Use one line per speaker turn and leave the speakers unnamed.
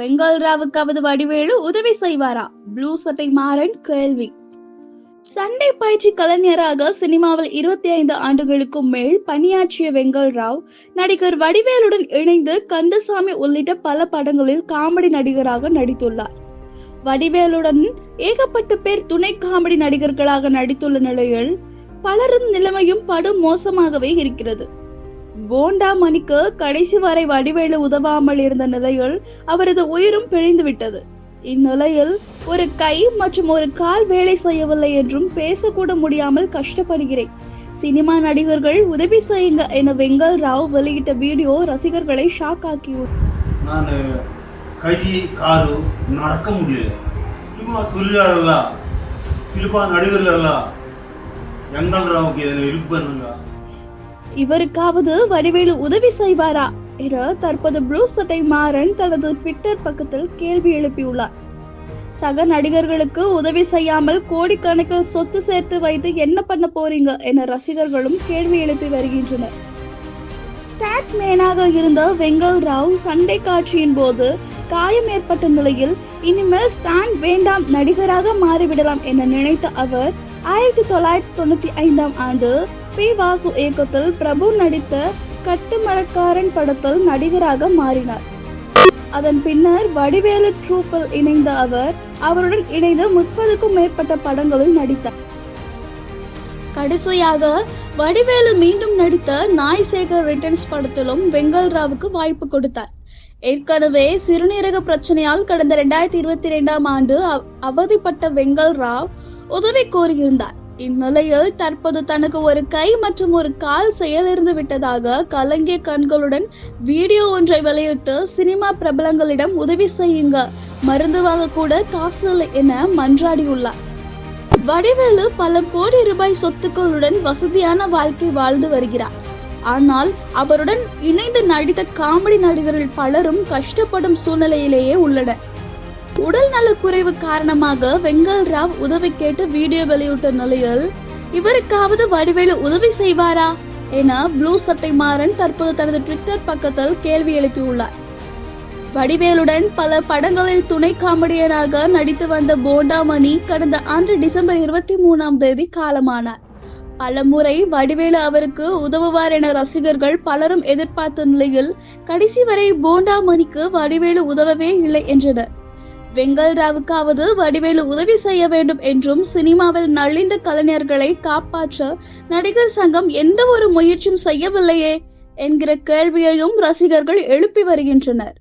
வெங்கல்ராவுக்காவது வடிவேலு உதவி செய்வாரா? ப்ளூ சட்டை மாறன் கேள்வி. சண்டை பயிற்சி கலைஞராக சினிமாவில் இருபத்தி ஐந்து ஆண்டுகளுக்கும் மேல் பணியாற்றிய வெங்கல் ராவ் நடிகர் வடிவேலுடன் இணைந்து கந்தசாமி உள்ளிட்ட பல படங்களில் காமெடி நடிகராக நடித்துள்ளார். வடிவேலுடன் ஏகப்பட்ட பேர் துணை காமெடி நடிகர்களாக நடித்துள்ள நிலையில் பலரும் நிலைமையும் படும் மோசமாகவே இருக்கிறது. போண்டா மணிக்கு கடைசி வரை வடிவேலு உதவாமல் இருந்த நிலையில் அவரது உயிரும் பிழைந்து விட்டது இந்நிலையில் ஒரு கை மற்றும் ஒரு கால் வேலை செய்யவில்லை என்றும் பேசக்கூட முடியாமல் கஷ்டப்படுகிறேன். சினிமா நடிகர்கள் உதவி செய்யுங்க என வெங்கல் ராவ் வெளியிட்ட வீடியோ ரசிகர்களை ஷாக் ஆக்கியுள்ளது.
நான் கை காಲು நடக்க முடியல. Cinema தொழிலாளர்களா cinema நடிகர்களா? வெங்கல் ராவுக்கு இதில் இருப்பதுங்க
இவருக்காவது வடிவேலு உதவி செய்வாரா என தற்போது ப்ளூஸ் சட்டை மாறன் தனது ட்விட்டர் பக்கத்தில் கேள்வி எழுப்பியுள்ளார். சக நடிகர்களுக்கு உதவி செய்யாமல் கோடிக்கணக்கில் சொத்து சேர்த்து வைத்து என்ன பண்ண போறீங்க என ரசிகர்களும் கேள்வி எழுப்பி வருகின்றனர். ஸ்டாட் மேனாக இருந்த வெங்கல் ராவ் சண்டை காட்சியின் போது காயம் ஏற்பட்ட நிலையில் இனிமேல் ஸ்டாண்ட் வேண்டாம் நடிகராக மாறிவிடலாம் என நினைத்த அவர் ஆயிரத்தி தொள்ளாயிரத்தி தொண்ணூத்தி ஐந்தாம் ஆண்டு பி வாசு இயக்கத்தில் பிரபு நடித்த கட்டுமரக்காரன் படத்தில் நடிகராக மாறினார். அதன் பின்னர் வடிவேலு ட்ரூப்பில் இணைந்த அவர் அவருடன் இணைந்து முப்பதுக்கும் மேற்பட்ட படங்களில் நடித்தார். கடைசியாக வடிவேலு மீண்டும் நடித்த நாய் சேகர் ரிட்டர்ன்ஸ் படத்திலும் வெங்கல் ராவுக்கு வாய்ப்பு கொடுத்தார். ஏற்கனவே சிறுநீரக பிரச்சனையால் கடந்த இரண்டாயிரத்தி இருபத்தி இரண்டாம் ஆண்டு அவதிப்பட்ட வெங்கல் ராவ் உதவி கோரியிருந்தார். இந்நிலையில் தற்போது தனக்கு ஒரு கை மற்றும் ஒரு கால் செயலிருந்து விட்டதாக கலங்கிய கண்களுடன் வீடியோ ஒன்றை வெளியிட்டு சினிமா பிரபலங்களிடம் உதவி செய்யுங்க. மருந்து வாங்க கூட காசு இல்லை என மன்றாடியுள்ளார். வடிவேலு பல கோடி ரூபாய் சொத்துக்களுடன் வசதியான வாழ்க்கை வாழ்ந்து வருகிறார். ஆனால் அவருடன் இணைந்து நடித்த காமெடி நடிகர்கள் பலரும் கஷ்டப்படும் சூழ்நிலையிலேயே உள்ளனர். உடல் நலக்குறைவு காரணமாக வெங்கல் ராவ் உதவி கேட்டு வீடியோ வெளியிட்ட நிலையில் இவருக்காவது வடிவேலு உதவி செய்வாரா? என ப்ளூ சட்டை மாறன் தற்போது தனது ட்விட்டர் பக்கத்தில் கேள்வி எழுப்பியுள்ளார். வடிவேலுடன் பல படங்களில் துணை காமெடியனாக நடித்து வந்த போண்டாமணி கடந்த ஆண்டு டிசம்பர் இருபத்தி மூணாம் தேதி காலமானார். பலமுறை வடிவேலு அவருக்கு உதவுவார் என ரசிகர்கள் பலரும் எதிர்பார்த்த நிலையில் கடைசி வரை போண்டாமணிக்கு வடிவேலு உதவவே இல்லை என்றனர். வெங்கல் ராவுக்காவது வடிவேலு உதவி செய்ய வேண்டும் என்றும் சினிமாவில் நலிந்த கலைஞர்களை காப்பாற்ற நடிகர் சங்கம் எந்த ஒரு முயற்சியும் செய்யவில்லையே என்கிற கேள்வியையும் ரசிகர்கள் எழுப்பி வருகின்றனர்.